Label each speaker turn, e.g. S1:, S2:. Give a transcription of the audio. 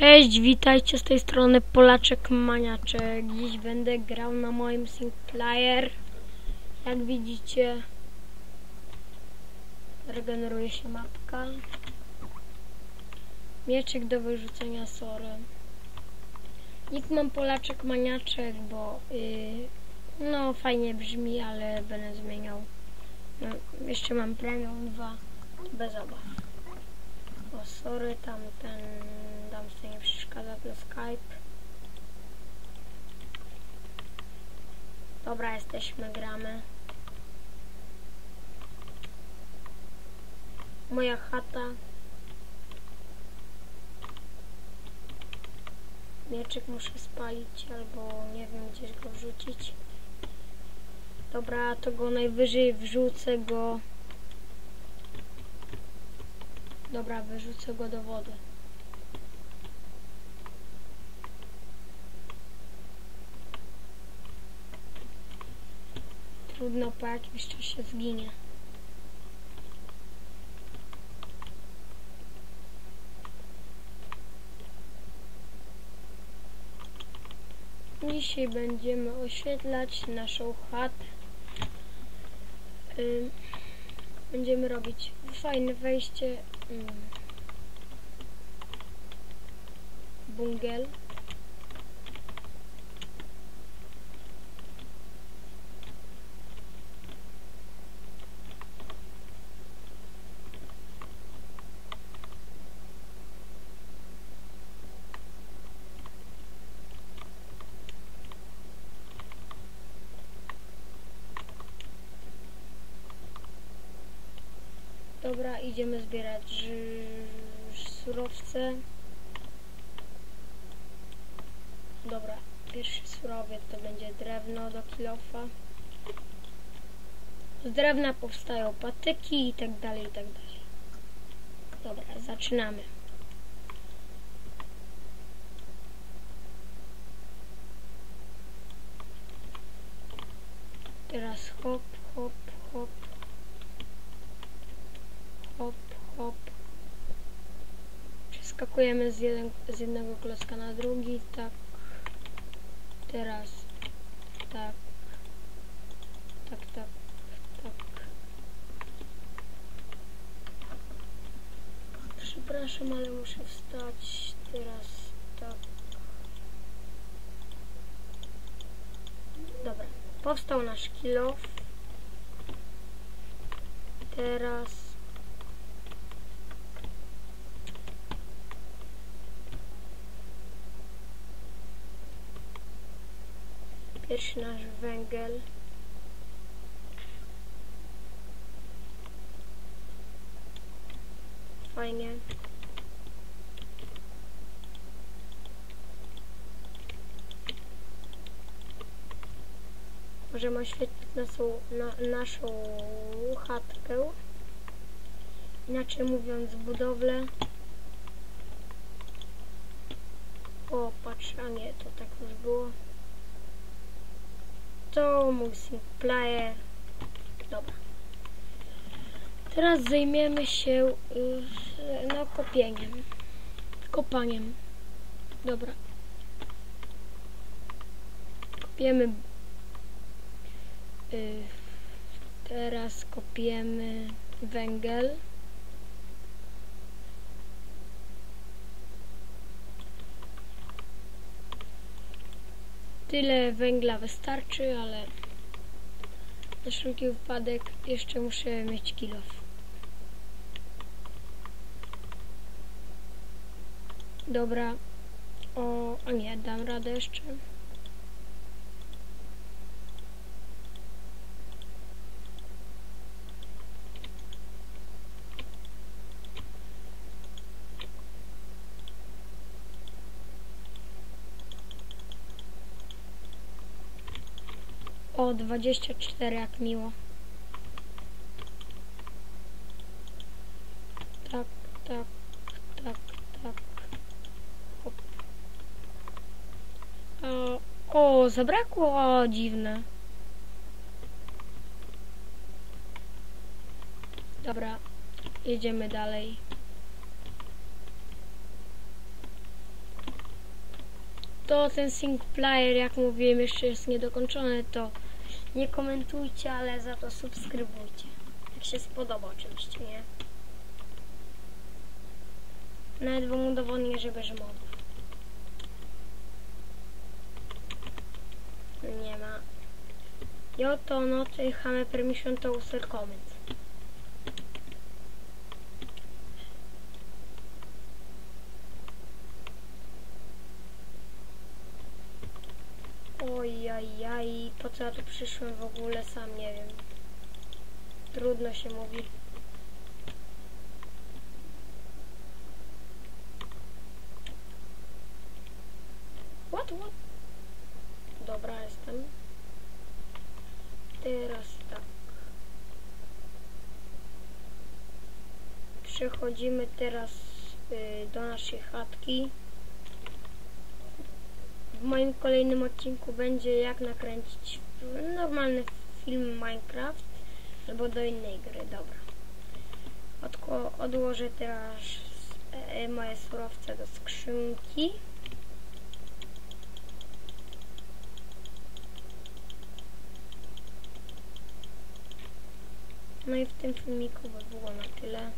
S1: Cześć, witajcie z tej strony Polaczek Maniaczek. Dziś będę grał na moim Sinclair. Jak widzicie, regeneruje się mapka. Mieczyk do wyrzucenia sory. Nick mam Polaczek Maniaczek, bo yy, no fajnie brzmi, ale będę zmieniał. No, jeszcze mam premium 2, bez obaw. O, sorry, tam ten dam sobie nie przeszkadza dla Skype. Dobra, jesteśmy, gramy. Moja chata. Mieczyk muszę spalić albo nie wiem gdzieś go wrzucić. Dobra, to go najwyżej wrzucę go. Dobra, wyrzucę go do wody. Trudno, po jakimś czasie zginie. Dzisiaj będziemy oświetlać naszą chatę. Będziemy robić fajne wejście. ym, Bungiel. Dobra, idziemy zbierać surowce. Dobra, pierwszy surowiec to będzie drewno do kilofa. Z drewna powstają patyki i tak dalej, i tak dalej. Dobra, zaczynamy. Teraz hop, hop. Hop, hop. Przeskakujemy z, jeden, z jednego klocka na drugi, tak. Teraz. Tak. Tak, tak, tak. Przepraszam, ale muszę wstać. Teraz tak. Dobra. Powstał nasz kilof. Teraz Pierwszy nasz węgiel. Fajnie. Możemy oświetlić naszą, na, naszą chatkę. Inaczej mówiąc budowlę. O, patrz, a nie, to tak już było. To mój player. Dobra. Teraz zajmiemy się no, kopieniem. Kopaniem. Dobra. Kopiemy. Y, teraz kopiemy węgiel. Tyle węgla wystarczy, ale na wszelki wypadek jeszcze muszę mieć kilof. Dobra. O, a nie, dam radę jeszcze. O, 24, jak miło. Tak, tak, tak, tak. Hop. O, o, zabrakło, o, dziwne. Dobra, jedziemy dalej. to ten single player, jak mówiłem, jeszcze jest niedokończony, to nie komentujcie, ale za to subskrybujcie. Jak się spodoba oczywiście, nie? Nawet wam udowodnię, że bez modów. Nie ma. Jo to not have permission to user comments. Ojajaj, po co ja tu przyszłem w ogóle, sam nie wiem. Trudno się mówi. What, what? Dobra, jestem. Teraz tak. Przechodzimy teraz y, do naszej chatki. W moim kolejnym odcinku będzie jak nakręcić normalny film Minecraft albo do innej gry, dobra. Odko odłożę teraz e, moje surowce do skrzynki. No i w tym filmiku by było na tyle.